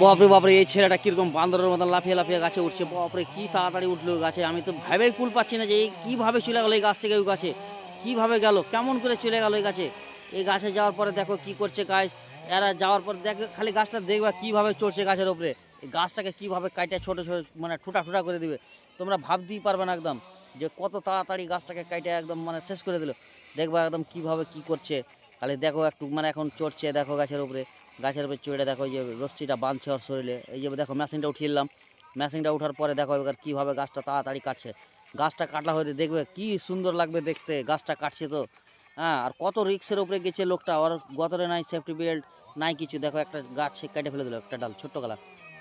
বাপরে বাপরে, এই ছেলেটা কীরকম বান্দরের মতন লাফিয়ে লাফিয়ে গাছে উঠছে। বাপরে, কি তাড়াতাড়ি উঠল গাছে? আমি তো ভেবেই কুল পাচ্ছি না যে এই কীভাবে চলে গেলো এই গাছ থেকে ওই গাছে? কীভাবে গেল? কেমন করে চলে গেল এই গাছে? এই গাছে যাওয়ার পরে দেখো কি করছে গাছ এরা যাওয়ার পর দেখো খালি গাছটা দেখবা কীভাবে চড়ছে গাছের ওপরে এই গাছটাকে কীভাবে কাইটে ছোটো ছোটো মানে ঠুটা ঠুটা করে দিবে। তোমরা ভাবতেই পারবে না একদম যে কত তাড়াতাড়ি গাছটাকে কাইটে একদম মানে শেষ করে দিল। দেখবা একদম কীভাবে কি করছে। খালি দেখো একটু মানে এখন চড়ছে, দেখো গাছের উপরে। গাছের উপরে চড়ে দেখো যে রশ্মিটা বাঁধছে ওর শরীরে। এই যে দেখো মেশিনটা উঠিয়ে এলাম মেশিনটা ওঠার পরে দেখো এবার কীভাবে গাছটা তাড়াতাড়ি কাটছে। গাছটা কাটলা হয়ে দেখবে কি সুন্দর লাগবে দেখতে, গাছটা কাটছে তো। হ্যাঁ আর কত রিক্সের উপরে গেছে লোকটা, ওর গতরে নাই সেফটি বেল্ট নাই কিছু। দেখো একটা গাছ কেটে ফেলে দিল, একটা ডাল, ছোট্ট গালা।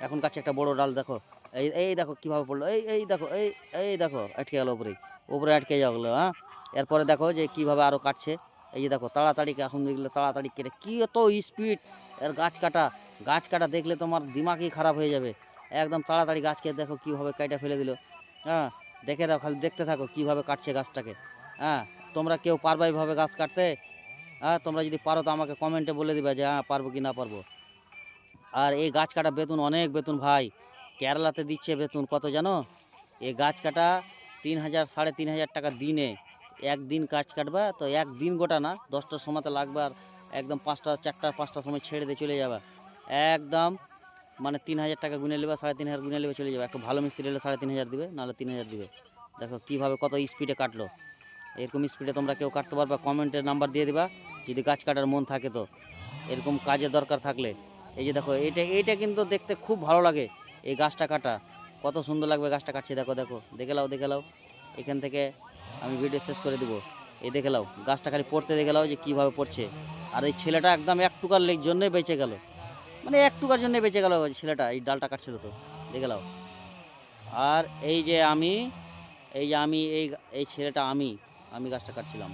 এখন কাছে একটা বড় ডাল, দেখো। এই এই দেখো কীভাবে পড়ল, এই এই দেখো, এই এই দেখো, আটকে গেল উপরে উপরে আটকে যাওয়া গেলো হ্যাঁ। এরপরে দেখো যে কীভাবে আরও কাটছে। এই যে দেখো, তাড়াতাড়ি এখন দেখলে তাড়াতাড়ি কেটে কী এত স্পিড এর গাছ কাটা গাছ কাটা দেখলে তোমার দিমাগই খারাপ হয়ে যাবে। একদম তাড়াতাড়ি গাছকে দেখো কীভাবে কাটা ফেলে দিল। হ্যাঁ দেখে দাও, খালি দেখতে থাকো কীভাবে কাটছে গাছটাকে। হ্যাঁ তোমরা কেউ পারবা এইভাবে গাছ কাটতে? হ্যাঁ তোমরা যদি পারো তো আমাকে কমেন্টে বলে দিবে যে হ্যাঁ পারব কি না পারব? আর এই গাছ কাটা বেতন অনেক বেতন ভাই। কেরালাতে দিচ্ছে বেতন, কত জানো? এই গাছ কাটা তিন হাজার, সাড়ে তিন হাজার টাকা দিনে। একদিন কাজ কাটবা, তো একদিন গোটা না, দশটার সময়তে লাগবে আর একদম পাঁচটা, চারটা পাঁচটার সময় ছেড়ে দিয়ে চলে যাবে। একদম মানে তিন হাজার টাকা গুনে নেবে, সাড়ে তিন হাজার গুনে নেবে, চলে যাবে। একটু ভালো মিস্ত্রি হলে সাড়ে তিন হাজার দিবে, নাহলে তিন হাজার দিবে। দেখো কীভাবে কত স্পিডে কাটলো। এরকম স্পিডে তোমরা কেউ কাটতে পারবে কমেন্টের নাম্বার দিয়ে দিবা, যদি গাছ কাটার মন থাকে তো। এরকম কাজের দরকার থাকলে। এই যে দেখো এটা এইটা কিন্তু দেখতে খুব ভালো লাগে, এই গাছটা কাটা। কত সুন্দর লাগবে গাছটা কাটছে, দেখো দেখো। দেখে লাও দেখে লাও। এখান থেকে আমি ভিডিও শেষ করে দেবো। এই দেখে লাও গাছটা খালি পড়তে দেখে লাও যে কীভাবে পড়ছে। আর এই ছেলেটা একদম এক টুকার লেগ জন্যই বেঁচে গেল। মানে এক টুকার জন্য বেঁচে গেল ছেলেটা, এই ডালটা কাটছিল তো। দেখে লাও আর এই যে আমি, এই যে আমি, এই এই ছেলেটা আমি আমি গাছটা কাটছিলাম।